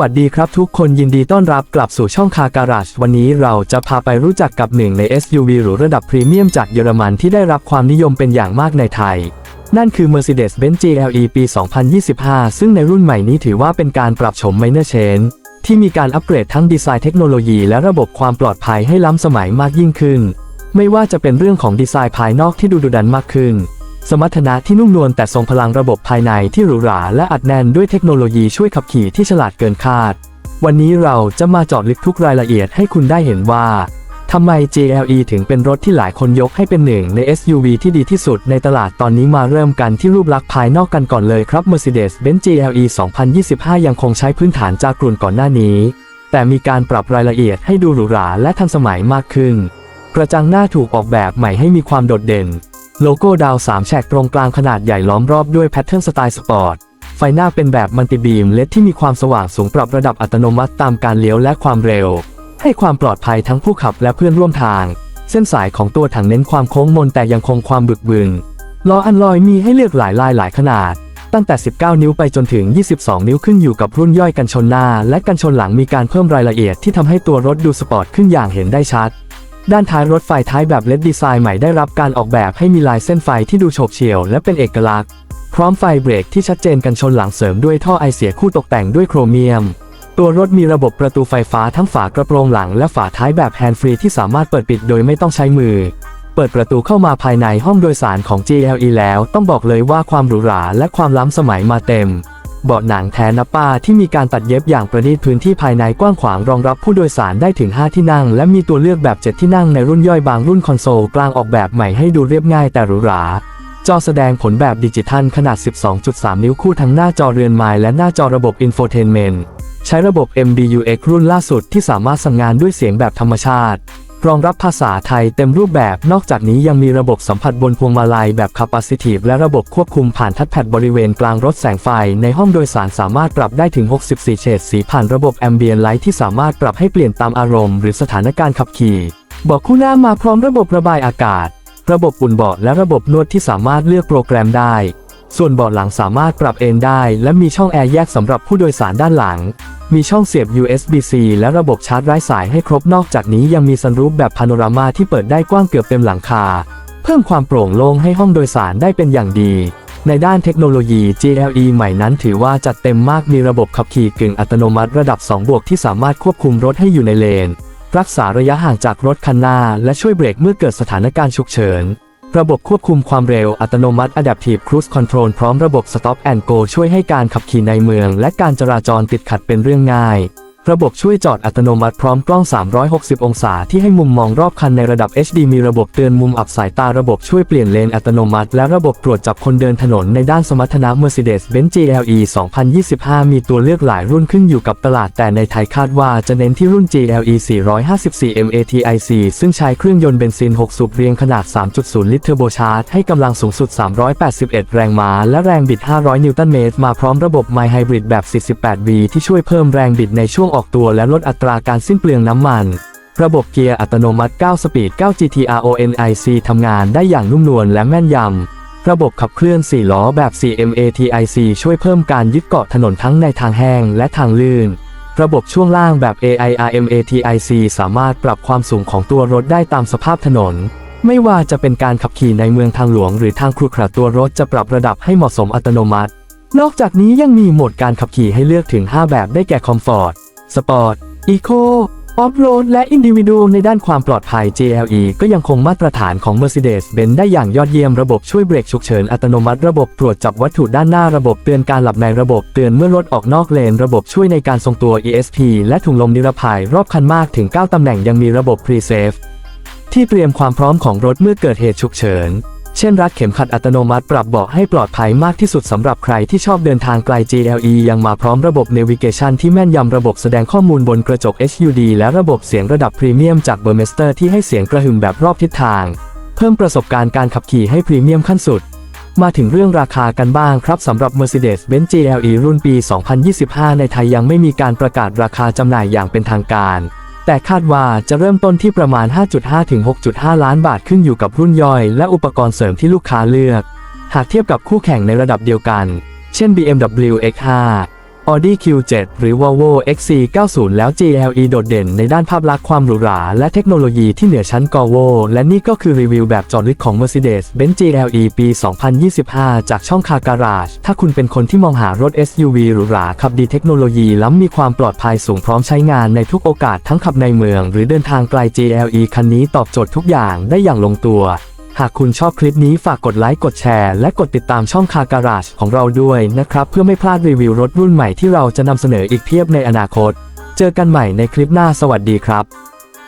วัสดีครับทุกคนยินดีต้อนรับกลับสู่ช่องคาการาชวันนี้เราจะพาไปรู้จักกับหนึ่งใน SUV หรูระดับพรีเมียมจากเยอรมันที่ได้รับความนิยมเป็นอย่างมากในไทย นั่นคือ Mercedes-Benz GLE ปี 2025 ซึ่งในรุ่นใหม่นี้ถือว่าเป็นการปรับโฉม Minor Change ที่มีการอัปเกรดทั้งดีไซน์เทคโนโลยีและระบบความปลอดภัยให้ล้ำสมัยมากยิ่งขึ้น ไม่ว่าจะเป็นเรื่องของดีไซน์ภายนอกที่ดูดุดันมากขึ้น สมรรถนะที่นุ่มนวลแต่ทรงพลังระบบภายในที่หรูหราและอัดแน่นด้วยเทคโนโลยีช่วยขับขี่ที่ฉลาดเกินคาด วันนี้เราจะมาเจาะลึกทุกรายละเอียดให้คุณได้เห็นว่าทำไม GLE ถึงเป็นรถที่หลายคนยกให้เป็นหนึ่งใน SUV ที่ดีที่สุดในตลาดตอนนี้มาเริ่มกันที่รูปลักษณ์ภายนอกกันก่อนเลยครับ Mercedes-Benz GLE 2025 ยังคงใช้พื้นฐานจากรุ่นก่อนหน้านี้ แต่มีการปรับรายละเอียดให้ดูหรูหราและทันสมัยมากขึ้น กระจังหน้าถูกออกแบบใหม่ให้มีความโดดเด่น โลโก้ดาว 3 แฉกตรงกลางขนาดใหญ่ล้อมรอบด้วยแพทเทิร์นสไตล์สปอร์ต ไฟหน้าเป็นแบบมัลติบีมเลดที่มีความสว่างสูงปรับระดับอัตโนมัติตามการเลี้ยวและความเร็ว ให้ความปลอดภัยทั้งผู้ขับและเพื่อนร่วมทาง เส้นสายของตัวถังเน้นความโค้งมนแต่ยังคงความบึกบึน ล้ออันลอยมีให้เลือกหลายลายหลายขนาด ตั้งแต่ 19 นิ้วไปจนถึง 22 นิ้วขึ้นอยู่กับรุ่นย่อยกันชนหน้า และกันชนหลังมีการเพิ่มรายละเอียดที่ทำให้ตัวรถดูสปอร์ตขึ้นอย่างเห็นได้ชัด ด้านท้ายรถไฟท้ายแบบเลดดีไซน์ใหม่ได้รับการออกแบบให้มีลายเส้นไฟที่ดูโฉบเฉี่ยวและเป็นเอกลักษณ์ พร้อมไฟเบรกที่ชัดเจนกันชนหลังเสริมด้วยท่อไอเสียคู่ตกแต่งด้วยโครเมียม ตัวรถมีระบบประตูไฟฟ้าทั้งฝากระโปรงหลังและฝาท้ายแบบแฮนด์ฟรีที่สามารถเปิดปิดโดยไม่ต้องใช้มือ เปิดประตูเข้ามาภายในห้องโดยสารของ GLE แล้วต้องบอกเลยว่าความหรูหราและความล้ำสมัยมาเต็ม เบาะหนังแทนนับป้าที่มีการตัดเย็บอย่างประณีตพื้นที่ภายในกว้างขวางรองรับผู้โดยสารได้ถึง 5 ที่นั่ง และมีตัวเลือกแบบ 7 ที่นั่งในรุ่นย่อยบางรุ่นคอนโซลกลางออกแบบใหม่ให้ดูเรียบง่ายแต่หรูหราจอแสดงผลแบบดิจิทัลขนาด 12.3 นิ้วคู่ทั้งหน้าจอเรือนไม้และหน้าจอระบบ Infotainment ใช้ระบบ MBUX รุ่นล่าสุดที่สามารถสั่งงานด้วยเสียงแบบธรรมชาติ รองรับภาษาไทยเต็มรูปแบบ นอกจากนี้ยังมีระบบสัมผัสบนพวงมาลัยแบบ Capacitive และระบบควบคุมผ่านทัชแพดบริเวณกลางรถแสงไฟ ในห้องโดยสารสามารถปรับได้ถึง 64 เฉดสีผ่านระบบ Ambient Light ที่สามารถปรับให้เปลี่ยนตามอารมณ์หรือสถานการณ์ขับขี่เบาะคู่หน้ามาพร้อมระบบระบายอากาศ ระบบอุ่นเบาะและระบบนวดที่สามารถเลือกโปรแกรมได้ ส่วนเบาะหลังสามารถปรับเอนได้ และมีช่องแอร์แยกสำหรับผู้โดยสารด้านหลัง มีช่องเสียบ USB-C และระบบชาร์จไร้สายให้ครบนอกจากนี้ยังมีซันรูฟแบบพาโนรามาที่เปิดได้กว้างเกือบเต็มหลังคา เพิ่มความโปร่งโล่งให้ห้องโดยสารได้เป็นอย่างดี ในด้านเทคโนโลยี GLE ใหม่นั้นถือว่าจัดเต็มมากมีระบบขับขี่กึ่งอัตโนมัติระดับ 2 บวกที่สามารถควบคุมรถให้อยู่ในเลน รักษาระยะห่างจากรถคันหน้า และช่วยเบรกเมื่อเกิดสถานการณ์ฉุกเฉิน ระบบควบคุมความเร็วอัตโนมัติ Adaptive Cruise Control พร้อมระบบ Stop and Go ช่วยให้การขับขี่ในเมือง และการจราจรติดขัดเป็นเรื่องง่าย ระบบช่วยจอดอัตโนมัติพร้อมกล้อง 360 องศาที่ให้มุมมองรอบคันในระดับ HD มีระบบเตือนมุมอับสายตาระบบช่วยเปลี่ยนเลนอัตโนมัติ และระบบตรวจจับคนเดินถนนในด้านสมรรถนะ Mercedes-Benz GLE 2025 มีตัวเลือกหลายรุ่นขึ้นอยู่กับตลาด แต่ในไทยคาดว่าจะเน้นที่รุ่น GLE 454 MATIC ซึ่งใช้เครื่องยนต์เบนซิน 6 สูบเรียงขนาด 3.0 ลิตรเทอร์โบชาร์จให้กำลังสูงสุด 381 แรงม้าและแรงบิด 500 นิวตันเมตรมาพร้อมระบบ My Hybrid แบบ 48V ที่ช่วยเพิ่มแรงบิดในช่วงออกตัวและลดอัตราการสิ้นเปลืองน้ำมัน ระบบเกียร์อัตโนมัติ 9 สปีด 9 GTRONIC ทำงานได้อย่างนุ่มนวลและแม่นยำ ระบบขับเคลื่อน 4 ล้อแบบ 4MATIC ช่วยเพิ่มการยึดเกาะถนนทั้งในทางแห้งและทางลื่น ระบบช่วงล่างแบบ AIRMATIC สามารถปรับความสูงของตัวรถได้ตามสภาพถนนไม่ว่าจะเป็นการขับขี่ในเมืองทางหลวง หรือทางครุขระตัวรถจะปรับระดับให้เหมาะสมอัตโนมัติ นอกจากนี้ยังมีโหมดการขับขี่ให้เลือกถึง 5 แบบได้แก่คอมฟอร์ต สปอร์ต อีโคออฟโรดและอินดิวิด a l ในด้านความปลอดภัย JLE ก็ยังคงมาตรฐานของ Mercedes-Benz ได้อย่างยอดเยี่ยมระบบช่วยเบรกฉุกเฉินอัตโนมัติระบบตรวจจับวัตถุด้านหน้าระบบเตือนการหลับในระบบเตือนเมื่อรถออกนอกเลน ระบบช่วยในการทรงตัว ESP และถุงลมนิรภัยรอบคันมากถึง 9 ตำแหน่งยังมีระบบ Pre-Safe ที่เตรียมความพร้อมของรถเมื่อเกิดเหตุฉุกเฉิน ช่นรัดเข็มขัดอัตโนมัติปรับเบาะให้ปลอดภัยมากที่สุดสำหรับใครที่ชอบเดินทางไกล GLE ยังมาพร้อมระบบ Navigation ที่แม่นยำระบบแสดงข้อมูลบนกระจก HUD และระบบเสียงระดับพรีเมียมจาก Burmester ที่ให้เสียงกระหึ่มแบบรอบทิศทาง เพิ่มประสบการณ์การขับขี่ให้พรีเมียมขั้นสุด มาถึงเรื่องราคากันบ้างครับสำหรับ Mercedes-Benz GLE รุ่นปี 2025 ในไทยยังไม่มีการประกาศราคาจำหน่ายอย่างเป็นทางการ แต่คาดว่าจะเริ่มต้นที่ประมาณ 5.5 ถึง 6.5 ล้านบาทขึ้นอยู่กับรุ่นย่อย และอุปกรณ์เสริมที่ลูกค้าเลือก หากเทียบกับคู่แข่งในระดับเดียวกัน เช่น BMW X5 Audi Q7 หรือ Volvo XC90 แล้ว GLE โดดเด่นในด้านภาพลักษณ์ความหรูหราและเทคโนโลยีที่เหนือชั้นกอโวและนี่ก็คือรีวิวแบบจอดลึกของ Mercedes-Benz GLE ปี 2025 จากช่องคาการา e ถ้าคุณเป็นคนที่มองหารถ SUV หรูหราขับดีเทคโนโลยีล้ำมีความปลอดภัยสูงพร้อมใช้งานในทุกโอกาสทั้งขับในเมือง หรือเดินทางไกล GLE คันนี้ตอบโจทย์ทุกอย่างได้อย่างลงตัว หากคุณชอบคลิปนี้ฝากกดไลค์กดแชร์และกดติดตามช่องคาการาชของเราด้วยนะครับ เพื่อไม่พลาดรีวิวรถรุ่นใหม่ที่เราจะนำเสนออีกเพียบในอนาคต เจอกันใหม่ในคลิปหน้าสวัสดีครับ